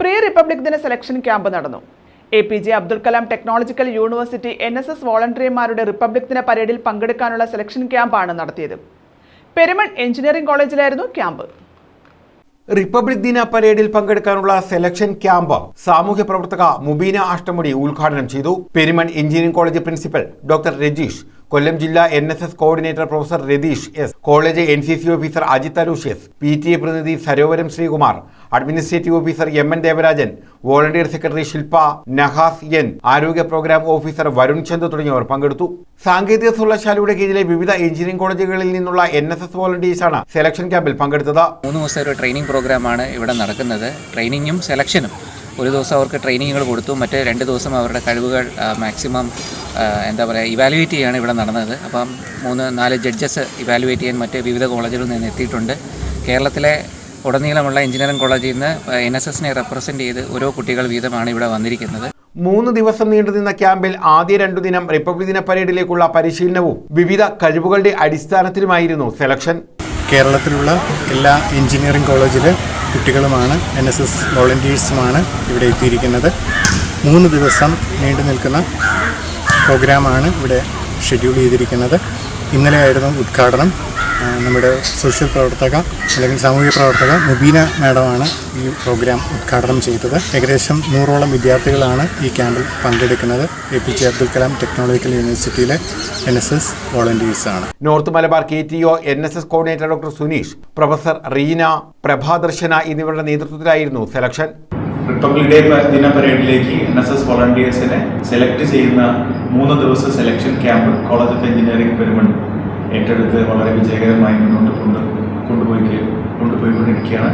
Pre republic ദിന selection camp നടന്നു. A P J Abdul Kalam technological university N S S വോളണ്ടിയർമാരുടെ republic ദിന പരേഡിൽ പങ്കെടുക്കാനുള്ള സെലക്ഷൻ ക്യാമ്പാണ് നടത്തിയത്. പെരുമൺ എഞ്ചിനീയറിംഗ് കോളേജിലായിരുന്നു ക്യാമ്പ്. റിപ്പബ്ലിക് ദിന പരേഡിൽ പങ്കെടുക്കാനുള്ള സെലക്ഷൻ ക്യാമ്പ് സാമൂഹ്യ പ്രവർത്തക മുബീന അഷ്ടമുടി ഉദ്ഘാടനം ചെയ്തു Perumon engineering college principal doctor Rajeesh Kollam ജില്ലാ N S S coordinator professor Ratheesh S college N C C officer Ajith Aloosh S P T A പ്രതിനിധി Sarovaram Sreekumar administrative officer M N Devarajan volunteer secretary Shilpa Nahas N ആരോഗ്യ programme officer Varun Chand തുടങ്ങിയവർ പങ്കെടുത്തു. സാങ്കേതിക സർവകലാശാലയുടെ കീഴിലെ വിവിധ engineering കോളേജുകളിൽ നിന്നുള്ള എൻ എസ് എസ് വോളണ്ടിയേഴ്സാണ് സെലക്ഷൻ ക്യാമ്പിൽ പങ്കെടുത്തത്. മൂന്ന് ദിവസത്തെ ഒരു ട്രെയിനിങ് പ്രോഗ്രാമാണ് ഇവിടെ നടക്കുന്നത്. ട്രെയിനിങ്ങും സെലക്ഷനും. ഒരു ദിവസം അവർക്ക് ട്രെയിനിങ്ങുകൾ കൊടുത്തു. മറ്റേ രണ്ട് ദിവസം അവരുടെ കഴിവുകൾ മാക്സിമം എന്താ പറയുക ഇവാലുവേറ്റ് ചെയ്യാണ് ഇവിടെ നടന്നത്. അപ്പം മൂന്ന് നാല് ജഡ്ജസ് ഇവാലുവേറ്റ് ചെയ്യാൻ മറ്റ് വിവിധ കോളേജുകളിൽ നിന്ന് എത്തിയിട്ടുണ്ട്. കേരളത്തിലെ ഉടനീളമുള്ള എഞ്ചിനീയറിംഗ് കോളേജിൽ നിന്ന് എൻ എസ് എസിനെ റെപ്രസെന്റ് ചെയ്ത് ഓരോ കുട്ടികൾ വീതമാണ് ഇവിടെ വന്നിരിക്കുന്നത്. മൂന്ന് ദിവസം നീണ്ടുനിന്ന ക്യാമ്പിൽ ആദ്യ രണ്ടു ദിനം റിപ്പബ്ലിക് ദിന പരേഡിലേക്കുള്ള പരിശീലനവും വിവിധ കഴിവുകളുടെ അടിസ്ഥാനത്തിലുമായിരുന്നു സെലക്ഷൻ കേരളത്തിലുള്ള എല്ലാ എഞ്ചിനീയറിംഗ് കോളേജിലെ കുട്ടികളുമാണ് എൻ എസ് എസ് വോളണ്ടിയേഴ്സുമാണ് ഇവിടെ എത്തിയിരിക്കുന്നത്. മൂന്ന് ദിവസം നീണ്ടു നിൽക്കുന്ന പ്രോഗ്രാമാണ് ഇവിടെ ഷെഡ്യൂൾ ചെയ്തിരിക്കുന്നത്. ഇന്നലെയായിരുന്നു ഉദ്ഘാടനം. നമ്മുടെ സോഷ്യൽ പ്രവർത്തക അല്ലെങ്കിൽ സാമൂഹിക പ്രവർത്തക മുബീന മാഡമാണ് ഈ പ്രോഗ്രാം ഉദ്ഘാടനം ചെയ്തത്. ഏകദേശം നൂറോളം വിദ്യാർത്ഥികളാണ് ഈ ക്യാമ്പിൽ പങ്കെടുക്കുന്നത്. A P J Abdul Kalam technological യൂണിവേഴ്സിറ്റിയിലെ N S S വോളണ്ടിയേഴ്സാണ്. North Malabar K T O N S S coordinator doctor Suneesh professor Reena Prabhadarshana എന്നിവരുടെ നേതൃത്വത്തിലായിരുന്നു സെലക്ഷൻ. റിപ്പബ്ലിക് ഡേ ദിന പരേഡിലേക്ക് എൻ എസ് എസ് വോളണ്ടിയേഴ്സിനെ സെലക്ട് ചെയ്യുന്ന മൂന്ന് ദിവസ selection camp college of engineering Perumon ഏറ്റെടുത്ത് വളരെ വിജയകരമായി മുന്നോട്ട് കൊണ്ട് കൊണ്ടുപോയി കൊണ്ടുപോയിക്കൊണ്ടിരിക്കുകയാണ്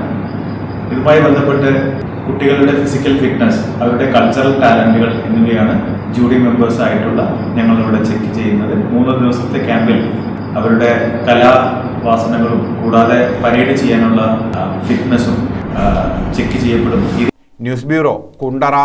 ഇതുമായി ബന്ധപ്പെട്ട് കുട്ടികളുടെ ഫിസിക്കൽ ഫിറ്റ്നസ് അവരുടെ കൾച്ചറൽ ടാലന്റുകൾ എന്നിവയാണ് ജൂറി മെമ്പേഴ്സ് ആയിട്ടുള്ള ഞങ്ങളിവിടെ ചെക്ക് ചെയ്യുന്നത്. മൂന്ന് ദിവസത്തെ ക്യാമ്പിൽ അവരുടെ കലാവാസനകളും കൂടാതെ പരേഡ് ചെയ്യാനുള്ള ഫിറ്റ്നസ്സും ചെക്ക് ചെയ്യപ്പെടും. News bureau Kundara.